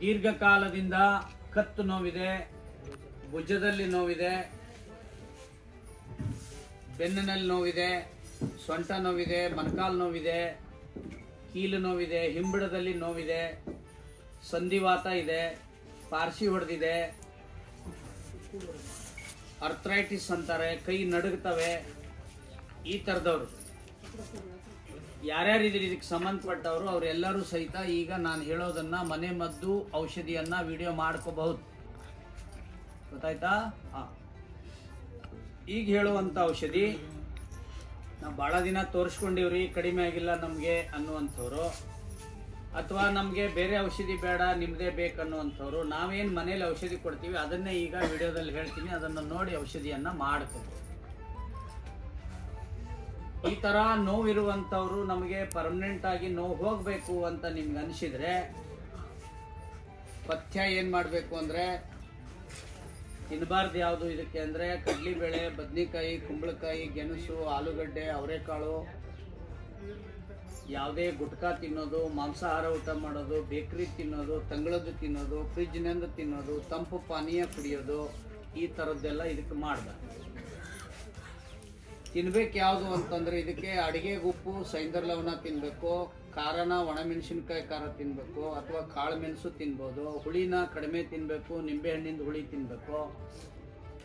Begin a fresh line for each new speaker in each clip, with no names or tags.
ದೀರ್ಘಕಾಲದಿಂದ ಕತ್ತು ನೋವಿದೆ, ಭುಜದಲ್ಲಿ ನೋವಿದೆ, ಬೆನ್ನಿನಲ್ಲಿ ನೋವಿದೆ, ಸೊಂಟ ನೋವಿದೆ ಮೊಣಕಾಲು ನೋವಿದೆ, ಕೀಲು ನೋವಿದೆ, ಹಿಂಬಡದಲ್ಲಿ ನೋವಿದೆ, ಸಂಧಿವಾತ ಇದೆ ಪಾರ್ಸಿ ಹೊಡೆದಿದೆ ಅರ್ಥ್ರೈಟಿಸ್ ಅಂತಾರೆ, ಕೈ ನಡುಗ್ತವೆ, ಈ ಥರದವ್ರು ಯಾರ್ಯಾರು ಇದ್ರ ಇದಕ್ಕೆ ಸಂಬಂಧಪಟ್ಟವರು, ಅವರೆಲ್ಲರೂ ಸಹಿತ ಈಗ ನಾನು ಹೇಳೋದನ್ನ ಮನೆ ಮದ್ದು ಔಷಧಿಯನ್ನ ವಿಡಿಯೋ ಮಾಡ್ಕೋಬಹುದು. ಗೊತ್ತಾಯ್ತಾ? ಹಾ. ಈಗ ಹೇಳುವಂತ ಔಷಧಿ, ನಾವು ಭಾಳ ದಿನ ತೋರಿಸ್ಕೊಂಡಿವ್ರಿ, ಕಡಿಮೆ ಆಗಿಲ್ಲ ನಮಗೆ ಅನ್ನುವಂಥವ್ರು. ಅಥವಾ ನಮಗೆ ಬೇರೆ ಔಷಧಿ ಬೇಡ ನಿಮ್ಮದೇ ಬೇಕನ್ನುವಂಥವ್ರು ನಾವೇನು ಮನೇಲಿ ಔಷಧಿ ಕೊಡ್ತೀವಿ, ಅದನ್ನೇ ಈಗ ವಿಡಿಯೋದಲ್ಲಿ ಹೇಳ್ತೀನಿ, ಅದನ್ನು ನೋಡಿ ಔಷಧಿಯನ್ನು ಮಾಡ್ಕೋಬೋದು ಈ ತರ ನೋವಿರುವಂಥವ್ರು ನಮಗೆ ಪರ್ಮನೆಂಟ್ ಆಗಿ ನೋವು ಹೋಗಬೇಕು ಅಂತ ನಿಮ್ಗೆ ಅನಿಸಿದ್ರೆ ಪಥ್ಯ ಏನು ಮಾಡಬೇಕು ಅಂದರೆ ತಿನ್ನಬಾರ್ದು ಯಾವುದು ಇದಕ್ಕೆ ಅಂದರೆ ಕಡ್ಲಿಬೇಳೆ, ಬದ್ನಿಕಾಯಿ, ಕುಂಬಳಕಾಯಿ, ಗೆಣಸು, ಆಲೂಗಡ್ಡೆ, ಅವರೆಕಾಳು, ಯಾವುದೇ ಗುಟ್ಕಾ ತಿನ್ನೋದು, ಮಾಂಸಾಹಾರ ಊಟ ಮಾಡೋದು, ಬೇಕ್ರಿ ತಿನ್ನೋದು, ತಂಗಳದ್ದು ತಿನ್ನೋದು ಫ್ರಿಜ್ನಿಂದ ತಿನ್ನೋದು, ತಂಪು ಪಾನೀಯ ಕುಡಿಯೋದು, ಈ ಥರದ್ದೆಲ್ಲ ಇದಕ್ಕೆ ಮಾಡಬಾರ್ದು. ತಿನ್ಬೇಕು ಯಾವುದು ಅಂತಂದ್ರೆ ಇದಕ್ಕೆ ಅಡಿಗೆ ಉಪ್ಪು ಸೈಂದರ್ ಲವಣ ತಿನ್ಬೇಕು ಖಾರನ ಒಣಮೆಣಸಿನ್ಕಾಯಿ ಖಾರ ತಿನ್ಬೇಕು ಅಥವಾ ಕಾಳು ಮೆಣಸು ತಿನ್ಬೋದು ಹುಳಿನ ಕಡಿಮೆ ತಿನ್ಬೇಕು ನಿಂಬೆ ಹಣ್ಣಿಂದ ಹುಳಿ ತಿನ್ಬೇಕು.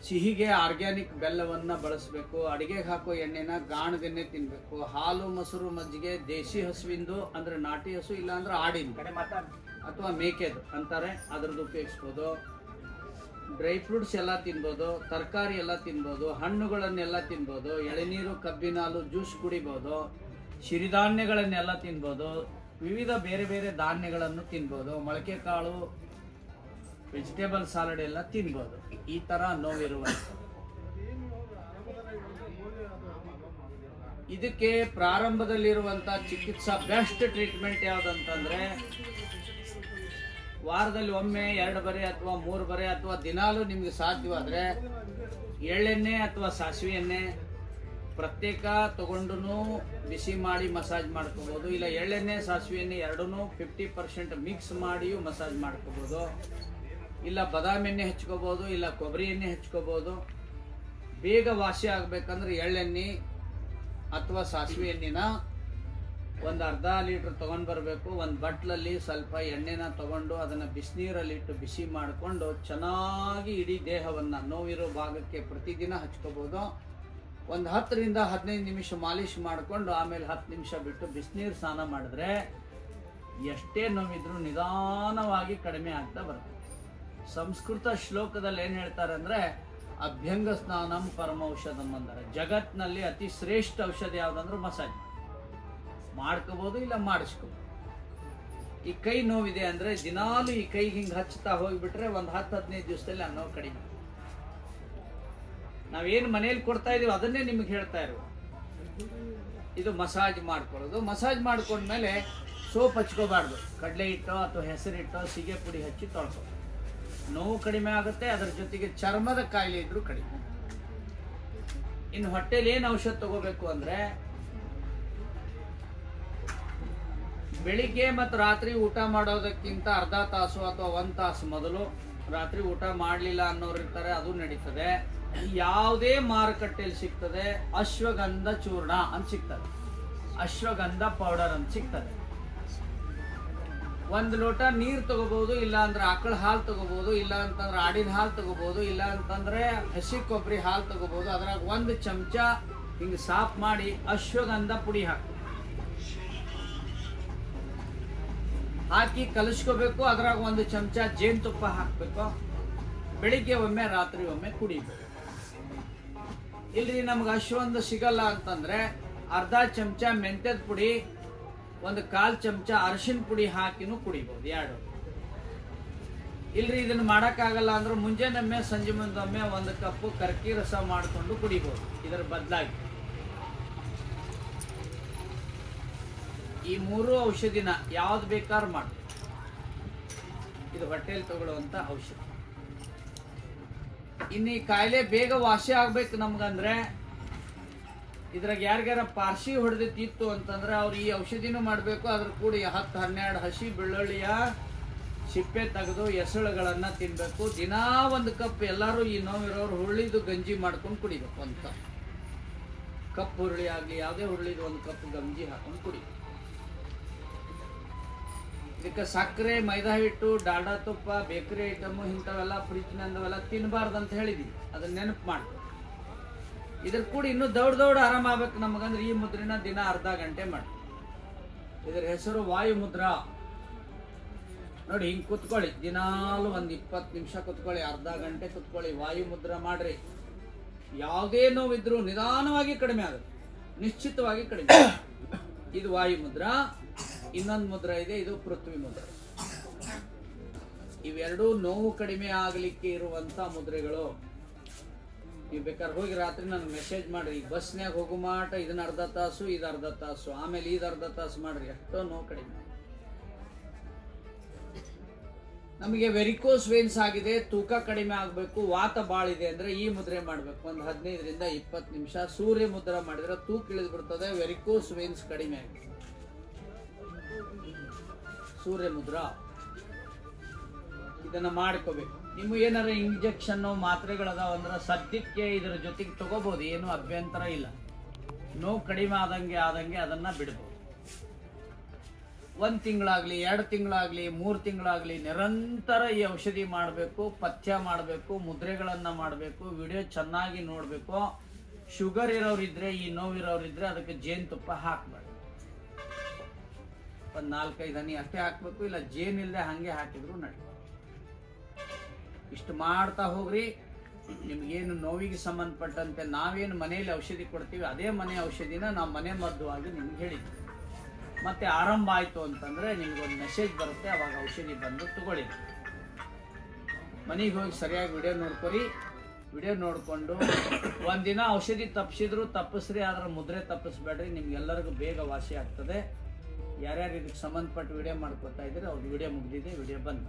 ಸಿಹಿಗೆ ಆರ್ಗ್ಯಾನಿಕ್ ಬೆಲ್ಲವನ್ನ ಬಳಸಬೇಕು ಅಡಿಗೆಗೆ ಹಾಕೋ ಎಣ್ಣೆನ ಗಾಣದೆಣ್ಣೆ ತಿನ್ಬೇಕು. ಹಾಲು ಮೊಸರು ಮಜ್ಜಿಗೆ ದೇಸಿ ಹಸುವಿಂದು ಅಂದ್ರೆ ನಾಟಿ ಹಸು ಇಲ್ಲ ಅಂದ್ರೆ ಆಡಿಂದು ಅಥವಾ ಮೇಕೆದು ಅಂತಾರೆ ಅದ್ರದ್ದು ಉಪಯೋಗಿಸ್ಬೋದು. ಡ್ರೈ ಫ್ರೂಟ್ಸ್ ಎಲ್ಲ ತಿನ್ಬೋದು, ತರಕಾರಿ ಎಲ್ಲ ತಿನ್ಬೋದು, ಹಣ್ಣುಗಳನ್ನೆಲ್ಲ ತಿನ್ಬೋದು, ಎಳೆನೀರು, ಕಬ್ಬಿನ, ಹಾಲು, ಜ್ಯೂಸ್ ಕುಡಿಬೋದು, ಸಿರಿಧಾನ್ಯಗಳನ್ನೆಲ್ಲ ತಿನ್ಬೋದು, ವಿವಿಧ ಬೇರೆ ಬೇರೆ ಧಾನ್ಯಗಳನ್ನು ತಿನ್ಬೋದು, ಮೊಳಕೆ ಕಾಳು ವೆಜಿಟೇಬಲ್ ಸಾಲಡ್ ಎಲ್ಲ ತಿನ್ಬೋದು. ಈ ಥರ ನೋವಿರುವಂಥ ಇದಕ್ಕೆ ಪ್ರಾರಂಭದಲ್ಲಿರುವಂಥ ಚಿಕಿತ್ಸಾ ಬೆಸ್ಟ್ ಟ್ರೀಟ್ಮೆಂಟ್ ಯಾವುದಂತಂದ್ರೆ ವಾರದಲ್ಲಿ ಒಮ್ಮೆ, ಎರಡು ಬರೆ ಅಥವಾ ಮೂರು ಬರೆ ಅಥವಾ ದಿನಾಲೂ ನಿಮಗೆ ಸಾಧ್ಯವಾದರೆ ಎಳ್ಳೆಣ್ಣೆ ಅಥವಾ ಸಾಸಿವೆ ಎಣ್ಣೆ ಪ್ರತ್ಯೇಕ ತಗೊಂಡು ಬಿಸಿ ಮಾಡಿ ಮಸಾಜ್ ಮಾಡ್ಕೋಬೋದು. ಇಲ್ಲ, ಎಳ್ಳೆಣ್ಣೆ ಸಾಸಿವೆ ಎಣ್ಣೆ ಎರಡೂ ಫಿಫ್ಟಿ ಪರ್ಸೆಂಟ್ ಮಿಕ್ಸ್ ಮಾಡಿಯೂ ಮಸಾಜ್ ಮಾಡ್ಕೋಬೋದು. ಇಲ್ಲ, ಬಾದಾಮಿ ಎಣ್ಣೆ ಹಚ್ಕೋಬೋದು, ಇಲ್ಲ, ಕೊಬ್ಬರಿ ಎಣ್ಣೆ ಹಚ್ಕೋಬೋದು. ಬೇಗ ವಾಸಿ ಆಗಬೇಕಂದ್ರೆ ಎಳ್ಳೆಣ್ಣೆ ಅಥವಾ ಸಾಸಿವೆ ಎಣ್ಣೆನ ಒಂದು ಅರ್ಧ ಲೀಟ್ರ್ ತೊಗೊಂಡು ಬರಬೇಕು, ಒಂದು ಬಟ್ಲಲ್ಲಿ ಸ್ವಲ್ಪ ಎಣ್ಣೆನ ತಗೊಂಡು ಅದನ್ನು ಬಿಸಿನೀರಲ್ಲಿ ಇಟ್ಟು ಬಿಸಿ ಮಾಡಿಕೊಂಡು ಚೆನ್ನಾಗಿ ಇಡೀ ದೇಹವನ್ನು ನೋವಿರೋ ಭಾಗಕ್ಕೆ ಪ್ರತಿದಿನ ಹಚ್ಕೋಬೋದು. ಒಂದು ಹತ್ತರಿಂದ ಹದಿನೈದು ನಿಮಿಷ ಮಾಲಿಶ್ ಮಾಡಿಕೊಂಡು ಆಮೇಲೆ ಹತ್ತು ನಿಮಿಷ ಬಿಟ್ಟು ಬಿಸಿನೀರು ಸ್ನಾನ ಮಾಡಿದ್ರೆ ಎಷ್ಟೇ ನೋವಿದ್ರೂ ನಿಧಾನವಾಗಿ ಕಡಿಮೆ ಆಗ್ತಾ ಬರ್ತದೆ ಸಂಸ್ಕೃತ ಶ್ಲೋಕದಲ್ಲಿ ಏನು ಹೇಳ್ತಾರೆ ಅಂದರೆ, ಅಭ್ಯಂಗ ಸ್ನಾನಂ ಪರಮೌಷಧಂ ಅಂದರೆ ಜಗತ್ತಿನಲ್ಲಿ ಅತಿ ಶ್ರೇಷ್ಠ ಔಷಧ ಯಾವುದಂದ್ರೆ ಮಸಾಜ್. ಮಾಡ್ಕೋಬೋದು ಇಲ್ಲ ಮಾಡಿಸ್ಕೋಬೋದು? ಈ ಕೈ ನೋವಿದೆ ಅಂದರೆ ದಿನಾಲು ಈ ಕೈಗೆ ಹಿಂಗೆ ಹಚ್ತಾ ಹೋಗಿಬಿಟ್ರೆ ಒಂದು ಹತ್ತು ಹದಿನೈದು ದಿವಸದಲ್ಲಿ ಆ ನೋವು ಕಡಿಮೆ ನಾವೇನು ಮನೇಲಿ ಕೊಡ್ತಾ ಇದೀವಿ ಅದನ್ನೇ ನಿಮಗೆ ಹೇಳ್ತಾ ಇರುವ ಇದು ಮಸಾಜ್ ಮಾಡ್ಕೊಳ್ಳೋದು. ಮಸಾಜ್ ಮಾಡ್ಕೊಂಡ್ಮೇಲೆ ಸೋಪ್ ಹಚ್ಕೋಬಾರ್ದು. ಕಡಲೆ ಹಿಟ್ಟೋ ಅಥವಾ ಹೆಸರಿಟ್ಟೋ ಸೀಗೆ ಪುಡಿ ಹಚ್ಚಿ ತೊಳ್ಕೊ ನೋವು ಕಡಿಮೆ ಆಗುತ್ತೆ, ಅದರ ಜೊತೆಗೆ ಚರ್ಮದ ಕಾಯಿಲೆ ಇದ್ರೂ ಕಡಿಮೆ ಇನ್ನು ಹೊಟ್ಟೆಲಿ ಏನು ಔಷಧ ತಗೋಬೇಕು ಅಂದರೆ ಬೆಳಿಗ್ಗೆ ಮತ್ತು ರಾತ್ರಿ ಊಟ ಮಾಡೋದಕ್ಕಿಂತ ಅರ್ಧ ತಾಸು ಅಥವಾ ಒಂದು ತಾಸು ಮೊದಲು ರಾತ್ರಿ ಊಟ ಮಾಡಲಿಲ್ಲ ಅನ್ನೋರು ಇರ್ತಾರೆ, ಅದು ನಡೀತದೆ. ಯಾವುದೇ ಮಾರುಕಟ್ಟೆಯಲ್ಲಿ ಸಿಗ್ತದೆ, ಅಶ್ವಗಂಧ ಚೂರ್ಣ ಅಂತ ಸಿಗ್ತದೆ. ಅಶ್ವಗಂಧ ಪೌಡರ್ ಅಂತ ಸಿಗ್ತದೆ. ಒಂದು ಲೋಟ ನೀರು ತಗೋಬಹುದು ಇಲ್ಲ ಅಂದ್ರೆ ಆಕಳ ಹಾಲು ತಗೋಬಹುದು ಇಲ್ಲ ಅಂತಂದ್ರೆ ಆಡಿನ ಹಾಲು ತಗೋಬಹುದು ಇಲ್ಲ ಅಂತಂದ್ರೆ ಹಸಿ ಕೊಬ್ಬರಿ ಹಾಲು ತಗೋಬಹುದು ಅದ್ರಾಗ ಒಂದು ಚಮಚ ಹಿಂಗೆ ಸಾಫ್ ಮಾಡಿ ಅಶ್ವಗಂಧ ಪುಡಿ ಹಾಕಿ ಹಾಕಿ ಕಲಿಸ್ಕೋಬೇಕು, ಅದ್ರಾಗ ಒಂದು ಚಮಚ ಜೇನುತುಪ್ಪ ಹಾಕಬೇಕು. ಬೆಳಿಗ್ಗೆ ಒಮ್ಮೆ, ರಾತ್ರಿ ಒಮ್ಮೆ ಕುಡಿಬೇಕು. ಇಲ್ರಿ, ನಮ್ಗೆ ಅಶ್ವೊಂದು ಸಿಗಲ್ಲ ಅಂತಂದ್ರೆ ಅರ್ಧ ಚಮಚ ಮೆಂತ್ಯದ ಪುಡಿ, ಒಂದು ಕಾಲು ಚಮಚ ಅರಶಿನ ಪುಡಿ ಹಾಕಿನೂ ಕುಡಿಬೋದು, ಎರಡು. ಇಲ್ರಿ, ಇದನ್ನು ಮಾಡೋಕ್ಕಾಗಲ್ಲ ಅಂದ್ರೆ ಮುಂಜಾನೊಮ್ಮೆ ಸಂಜೆ ಮುಂದೊಮ್ಮೆ ಒಂದು ಕಪ್ಪು ಕರ್ಕಿ ರಸ ಮಾಡಿಕೊಂಡು ಕುಡಿಬೋದು, ಇದರ ಬದಲಾಗಿ. ಈ ಮೂರು ಔಷಧಿನ ಯಾವ್ದು ಬೇಕಾದ್ರೂ ಮಾಡಿ. ಇದು ಹೊಟ್ಟೆಯಲ್ಲಿ ತಗೊಳ್ಳುವಂಥ ಔಷಧಿ. ಇನ್ನು ಈ ಕಾಯಿಲೆ ಬೇಗ ವಾಸಿ ಆಗ್ಬೇಕು ನಮ್ಗಂದ್ರೆ, ಇದ್ರಾಗ ಯಾರಿಗಾರ ಪಾರ್ಸಿ ಹೊಡೆದಿತ್ತಿತ್ತು ಅಂತಂದ್ರೆ ಅವ್ರು ಈ ಔಷಧಿನೂ ಮಾಡಬೇಕು, ಅದ್ರ ಕೂಡ ಹತ್ತು ಹನ್ನೆರಡು ಹಸಿ ಬೆಳ್ಳುಳ್ಳಿಯ ಸಿಪ್ಪೆ ತೆಗೆದು ಎಸಳುಗಳನ್ನು ತಿನ್ನಬೇಕು ದಿನಾ ಒಂದು ಕಪ್ ಎಲ್ಲರೂ ಈ ನೋವಿರೋರು ಹುರುಳಿದು ಗಂಜಿ ಮಾಡ್ಕೊಂಡು ಕುಡಿಬೇಕು ಅಂತ ಕಪ್ ಹುರುಳಿ ಆಗಲಿ, ಯಾವುದೇ ಹುರುಳಿದು ಒಂದು ಕಪ್ ಗಂಜಿ ಹಾಕೊಂಡು ಕುಡಿ. ಇದಕ್ಕೆ ಸಕ್ಕರೆ, ಮೈದಾ ಹಿಟ್ಟು, ಡಾಲ್ಡಾ ತುಪ್ಪ, ಬೇಕರಿ ಐಟಮು, ಇಂಥವೆಲ್ಲ ಫ್ರಿಜ್ನಂದವೆಲ್ಲ ತಿನ್ನಬಾರ್ದು ಅಂತ ಹೇಳಿದ್ವಿ. ಅದನ್ನ ನೆನಪು ಮಾಡಿ. ಇದ್ರ ಕೂಡ ಇನ್ನೂ ದೌಡ್ ದೌಡ್ ಆರಾಮ ಆಗ್ಬೇಕು ನಮಗಂದ್ರೆ ಈ ಮುದ್ರೆನ ದಿನ ಅರ್ಧ ಗಂಟೆ ಮಾಡಿ. ಇದ್ರ ಹೆಸರು ವಾಯು ಮುದ್ರ. ನೋಡಿ, ಹಿಂಗೆ ಕುತ್ಕೊಳ್ಳಿ. ದಿನಾಲು ಒಂದು ಇಪ್ಪತ್ತು ನಿಮಿಷ ಕುತ್ಕೊಳ್ಳಿ, ಅರ್ಧ ಗಂಟೆ ಕುತ್ಕೊಳ್ಳಿ, ವಾಯು ಮುದ್ರ ಮಾಡ್ರಿ. ಯಾವುದೇ ನೋವಿದ್ರು ನಿಧಾನವಾಗಿ ಕಡಿಮೆ ಆಗುತ್ತೆ. ನಿಶ್ಚಿತವಾಗಿ ಕಡಿಮೆ ಇದು ವಾಯು ಮುದ್ರಾ. ಇನ್ನೊಂದು ಮುದ್ರ ಇದೆ, ಇದು ಪೃಥ್ವಿ ಮುದ್ರೆ. ಇವೆರಡೂ ನೋವು ಕಡಿಮೆ ಆಗಲಿಕ್ಕೆ ಇರುವಂತ ಮುದ್ರೆಗಳು. ನೀವು ಬೇಕಾದ್ರೆ ಹೋಗಿ ರಾತ್ರಿ ನನಗೆ ಮೆಸೇಜ್ ಮಾಡ್ರಿ. ಈ ಬಸ್ನ್ಯಾಗ ಹೋಗು ಮಾಟ ಇದನ್ನ ಅರ್ಧ ತಾಸು, ಇದು ಅರ್ಧ ತಾಸು. ಆಮೇಲೆ ಇದು ಅರ್ಧ ತಾಸು ಮಾಡ್ರಿ. ಎಷ್ಟೋ ನೋವು ಕಡಿಮೆ. ನಮಗೆ ವೆರಿಕೋಸ್ ವೇನ್ಸ್ ಆಗಿದೆ, ತೂಕ ಕಡಿಮೆ ಆಗಬೇಕು, ವಾತ ಭಾಳ ಇದೆ ಅಂದ್ರೆ ಈ ಮುದ್ರೆ ಮಾಡಬೇಕು. ಒಂದು ಹದಿನೈದರಿಂದ ಇಪ್ಪತ್ತು ನಿಮಿಷ ಸೂರ್ಯ ಮುದ್ರ ಮಾಡಿದ್ರೆ ತೂಕ ಇಳಿದು ಬಿಡ್ತದೆ ವೆರಿಕೋಸ್ ವೇನ್ಸ್ ಕಡಿಮೆ ಆಗುತ್ತೆ ಸೂರ್ಯ ಮುದ್ರ ಇದನ್ನ ಮಾಡ್ಕೋಬೇಕು. ನಿಮ್ಗೆ ಏನಾರ ಇಂಜೆಕ್ಷನ್ ಮಾತ್ರೆಗಳದಾವ ಅಂದ್ರೆ ಸದ್ಯಕ್ಕೆ ಇದ್ರ ಜೊತೆಗೆ ತಗೋಬಹುದು ಏನು ಅಭ್ಯಂತರ ಇಲ್ಲ. ನೋವು ಕಡಿಮೆ ಆದಂಗೆ ಆದಂಗೆ ಅದನ್ನ ಬಿಡ್ಬೋದು. ಒಂದು ತಿಂಗಳಾಗ್ಲಿ, ಎರಡು ತಿಂಗಳಾಗ್ಲಿ, ಮೂರು ತಿಂಗಳಾಗ್ಲಿ ನಿರಂತರ ಈ ಔಷಧಿ ಮಾಡಬೇಕು, ಪಥ್ಯ ಮಾಡಬೇಕು, ಮುದ್ರೆಗಳನ್ನು ಮಾಡಬೇಕು, ವಿಡಿಯೋ ಚೆನ್ನಾಗಿ ನೋಡಬೇಕು. ಶುಗರ್ ಇರೋರಿದ್ರೆ ಈ ನೋವಿರೋರಿದ್ರೆ ಅದಕ್ಕೆ ಜೇನುತುಪ್ಪ ಹಾಕ್ಬೇಡಿ ಒಂದು ನಾಲ್ಕೈದು ಹನಿ ಅಷ್ಟೇ ಹಾಕ್ಬೇಕು, ಇಲ್ಲ ಜೇನಿಲ್ಲದೆ ಹಾಗೆ ಹಾಕಿದ್ರು ನಡಿ ಇಷ್ಟು ಮಾಡ್ತಾ ಹೋಗ್ರಿ, ನಿಮ್ಗೇನು ನೋವಿಗೆ ಸಂಬಂಧಪಟ್ಟಂತೆ ನಾವೇನು ಮನೆಯಲ್ಲಿ ಔಷಧಿ ಕೊಡ್ತೀವಿ, ಅದೇ ಮನೆ ಔಷಧಿನ ನಾವು ಮನೆ ಮದ್ದು ಆಗಿ ನಿಮ್ಗೆ ಹೇಳಿದ್ವಿ. ಮತ್ತೆ ಆರಂಭ ಆಯಿತು ಅಂತಂದ್ರೆ ನಿಮ್ಗೊಂದು ಮೆಸೇಜ್ ಬರುತ್ತೆ, ಅವಾಗ ಔಷಧಿ ಬಂದು ತಗೊಳ್ಳಿ. ಮನೆಗೆ ಹೋಗಿ ಸರಿಯಾಗಿ ವಿಡಿಯೋ ನೋಡ್ಕೊರಿ. ವಿಡಿಯೋ ನೋಡಿಕೊಂಡು ಒಂದಿನ ಔಷಧಿ ತಪ್ಪಿಸಿದ್ರು ತಪ್ಪಿಸ್ರಿ, ಆದ್ರೆ ಮುದ್ರೆ ತಪ್ಪಿಸ್ಬೇಡ್ರಿ, ನಿಮ್ಗೆಲ್ಲರಿಗೂ ಬೇಗ ವಾಸಿ ಆಗ್ತದೆ. ಯಾರ್ಯಾರು ಇದಕ್ಕೆ ಸಂಬಂಧಪಟ್ಟ ವಿಡಿಯೋ ಮಾಡ್ಕೊತಾ ಇದ್ರೆ ಅವ್ರು ವಿಡಿಯೋ ಮುಗಿದಿದೆ ವಿಡಿಯೋ ಬಂದ